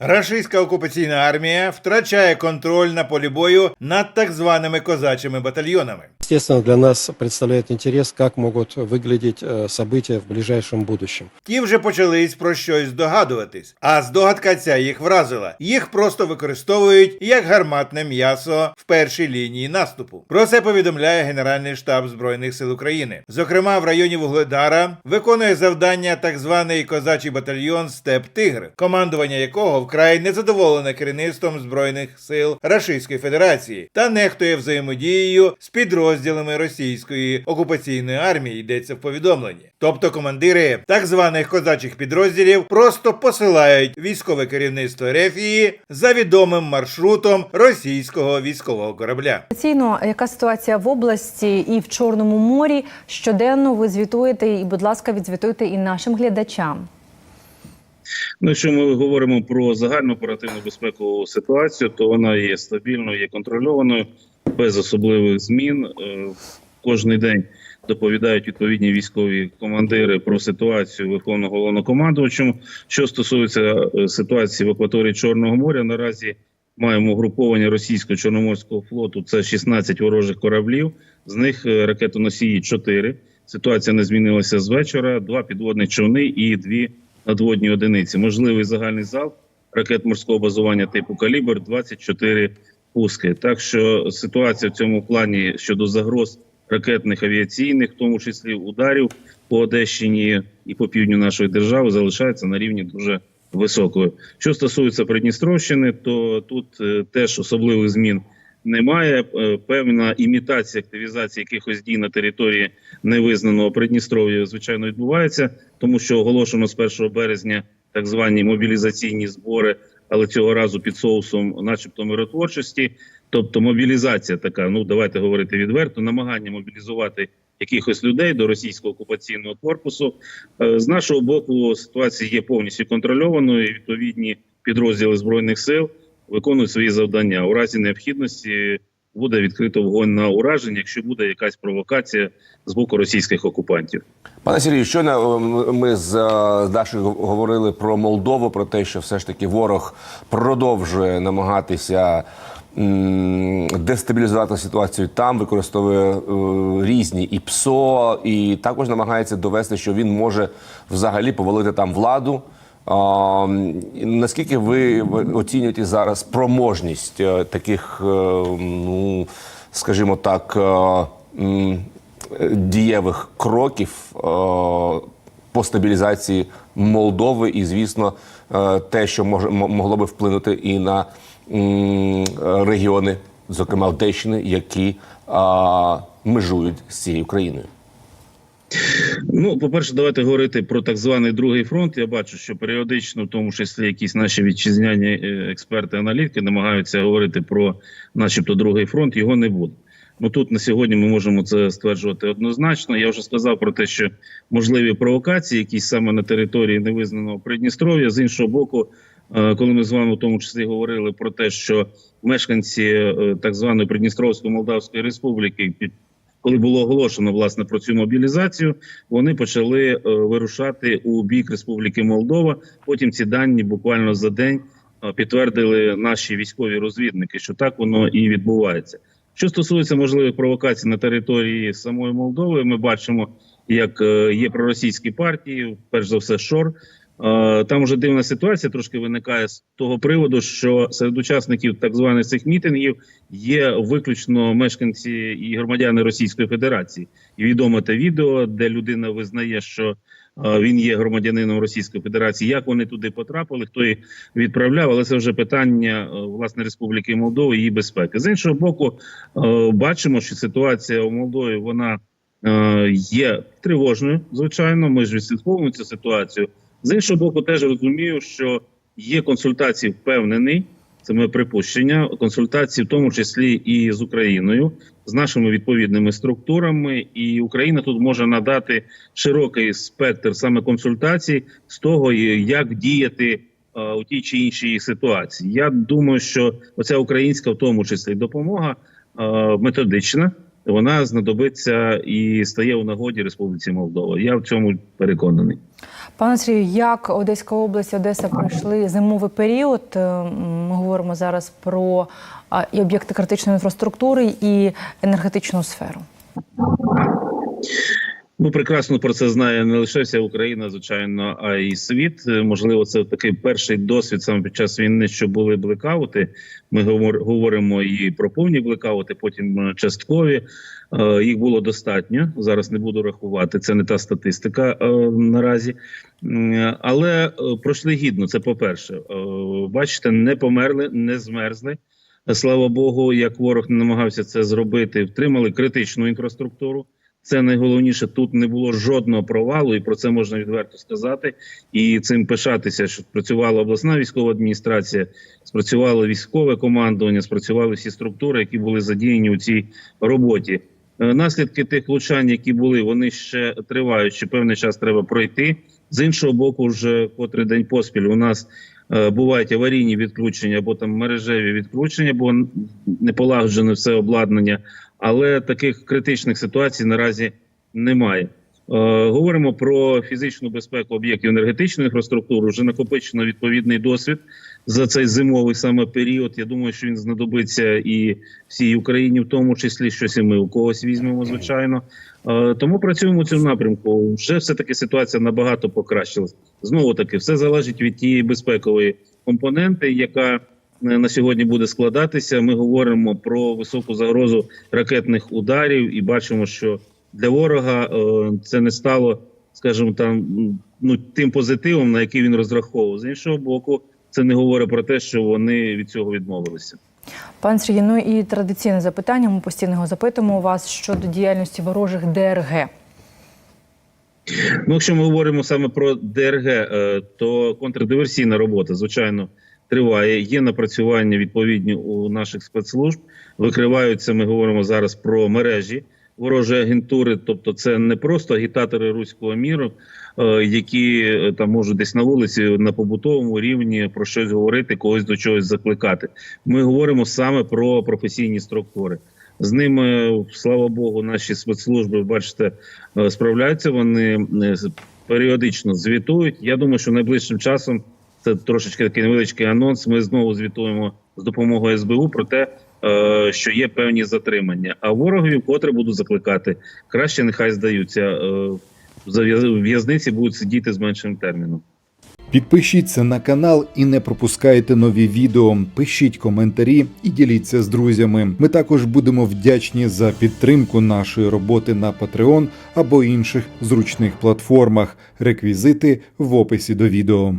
Рашистська окупаційна армія втрачає контроль на полі бою над так званими козачими батальйонами. Естественно, для нас представляет интерес, как могут выглядеть э, события в ближайшем будущем. Ті вже почались про щось здогадуватись, а здогадка ця їх вразила. Їх просто використовують як гарматне м'ясо в першій лінії наступу. Про це повідомляє Генеральний штаб Збройних сил України. Зокрема, в районі Вугледара виконує завдання так званий козачий батальйон Степ Тигр, командування якого вкрай незадоволене керівництвом збройних сил Рашистської Федерації та нехтує взаємодією з підрозділами російської окупаційної армії. Йдеться в повідомленні. Тобто командири так званих козачих підрозділів просто посилають військове керівництво Рефії за відомим маршрутом російського військового корабля. Офіційно, яка ситуація в області і в Чорному морі щоденно ви звітуєте, і, будь ласка, відзвітуйте і нашим глядачам. Ну, якщо ми говоримо про загальну оперативну безпекову ситуацію, то вона є стабільною, є контрольованою, без особливих змін. Е, Кожний день доповідають відповідні військові командири про ситуацію Верховного головнокомандувачем. Що стосується е, ситуації в акваторії Чорного моря, наразі маємо угруповання російського чорноморського флоту. Це 16 ворожих кораблів, з них е, ракетоносії 4. Ситуація не змінилася з вечора. Два підводних човни і дві надводні одиниці. Можливий загальний залп ракет морського базування типу калібр 24 пуски. Так що ситуація в цьому плані щодо загроз ракетних авіаційних, в тому числі ударів по Одещині і по півдню нашої держави, залишається на рівні дуже високою. Що стосується Придністровщини, то тут е, теж особливих змін немає. Е, Певна імітація активізації якихось дій на території невизнаного Придністров'я, звичайно, відбувається, тому що оголошено з 1 березня так звані мобілізаційні збори, але цього разу під соусом, начебто, миротворчості. Тобто мобілізація така, ну давайте говорити відверто, намагання мобілізувати якихось людей до російського окупаційного корпусу. Е, З нашого боку ситуація є повністю контрольованою. Відповідні підрозділи збройних сил виконують свої завдання. У разі необхідності буде відкрито вогонь на ураження, якщо буде якась провокація з боку російських окупантів. Пане Сергію, щойно е, ми з е, Дашою говорили про Молдову, про те, що все ж таки ворог продовжує намагатися дестабілізувати ситуацію там, використовує е, різні і ПСО, і також намагається довести, що він може взагалі повалити там владу. А, наскільки ви оцінюєте зараз спроможність е, таких, е, ну скажімо так, е, дієвих кроків по стабілізації Молдови, і звісно, те, що може могло би вплинути і на регіони, зокрема Одещини, які межують з цією країною. Ну, по-перше, давайте говорити про так званий другий фронт. Я бачу, що періодично, в тому числі, якісь наші вітчизняні е, експерти, аналітики намагаються говорити про, начебто, другий фронт. Його не буде. Ну тут на сьогодні ми можемо це стверджувати однозначно. Я вже сказав про те, що можливі провокації, якісь саме на території невизнаного Придністров'я. З іншого боку, е, коли ми з вами в тому числі говорили про те, що мешканці е, так званої Придністровської Молдавської Республіки під коли було оголошено власне про цю мобілізацію, вони почали е, вирушати у бік Республіки Молдова. Потім ці дані буквально за день е, підтвердили наші військові розвідники, що так воно і відбувається. Що стосується можливих провокацій на території самої Молдови, ми бачимо, як е, є проросійські партії, перш за все, ШОР. Е, Там вже дивна ситуація трошки виникає з того приводу, що серед учасників так званих цих мітингів є виключно мешканці і громадяни Російської Федерації. І відомо те відео, де людина визнає, що е, він є громадянином Російської Федерації. Як вони туди потрапили, хто їх відправляв, але це вже питання е, власне Республіки Молдови і її безпеки. З іншого боку, бачимо, що ситуація у Молдові вона є тривожною. Звичайно, ми ж відслідковуємо цю ситуацію. З іншого боку, теж розумію, що є консультації впевнений. Це моє припущення. Консультації, в тому числі і з Україною, з нашими відповідними структурами, і Україна тут може надати широкий спектр саме консультацій з того, як діяти е, у тій чи іншій ситуації. Я думаю, що оця українська, в тому числі, допомога е, методична. вона знадобиться і стає у нагоді Республіці Молдова. Я в цьому переконаний. Пане Сергію, як Одеська область, Одеса пройшли зимовий період? Е, Ми говоримо зараз про і об'єкти критичної інфраструктури, і енергетичну сферу. Ну, прекрасно про це знає не лише вся Україна, звичайно, а й світ. Е, Можливо, це такий перший досвід саме під час війни, що були блекаути. Ми говор- говоримо і про повні блекаути, потім е, часткові. Е, Їх було достатньо. Зараз не буду рахувати. Це не та статистика наразі. Але пройшли гідно. Це по-перше. Е, Бачите, не померли, не змерзли. Слава Богу, як ворог не намагався це зробити, втримали критичну інфраструктуру. Це найголовніше. Тут не було жодного провалу, і про це можна відверто сказати. І цим пишатися, що спрацювала обласна військова адміністрація, спрацювало військове командування, спрацювали всі структури, які були задіяні у цій роботі. Е, Наслідки тих влучань, які були, вони ще тривають. Ще певний час треба пройти. З іншого боку, вже котрий день поспіль у нас е, бувають аварійні відключення або там мережеві відключення, бо не полагоджене все обладнання. Але таких критичних ситуацій наразі немає. Е, говоримо про фізичну безпеку об'єктів енергетичної інфраструктури. Вже накопичено відповідний досвід за цей зимовий саме період. Я думаю, що він знадобиться і всій Україні, в тому числі щось і ми у когось візьмемо, звичайно. Е, тому працюємо у цьому напрямку. Вже все таки ситуація набагато покращилась. Знову таки, все залежить від тієї безпекової компоненти, яка на сьогодні буде складатися. Ми говоримо про високу загрозу ракетних ударів і бачимо, що для ворога е, це не стало, скажімо, там ну тим позитивом, на який він розраховував. З іншого боку, це не говорить про те, що вони від цього відмовилися. Пане Сергію, ну і традиційне запитання. Ми постійно його запитуємо у вас щодо діяльності ворожих ДРГ. Ну, якщо ми говоримо саме про ДРГ, е, то контрдиверсійна робота, звичайно, триває. Є напрацювання відповідні у наших спецслужб. Викриваються. Ми говоримо зараз про мережі ворожої агентури. Тобто, це не просто агітатори руського міру, е, які е, там можуть десь на вулиці на побутовому рівні про щось говорити, когось до чогось закликати. Ми говоримо саме про професійні структури. З ними, слава Богу, наші спецслужби, бачите, е, справляються. Вони е, періодично звітують. Я думаю, що найближчим часом це трошечки такий невеличкий анонс. Ми знову звітуємо з допомогою СБУ про те, е, що є певні затримання. А ворогові вкотре буду закликати. Краще нехай здаються. е, в'яз- в'язниці будуть сидіти з меншим терміном. Підпишіться на канал і не пропускайте нові відео. Пишіть коментарі і діліться з друзями. Ми також будемо вдячні за підтримку нашої роботи на Patreon або інших зручних платформах. Реквізити в описі до відео.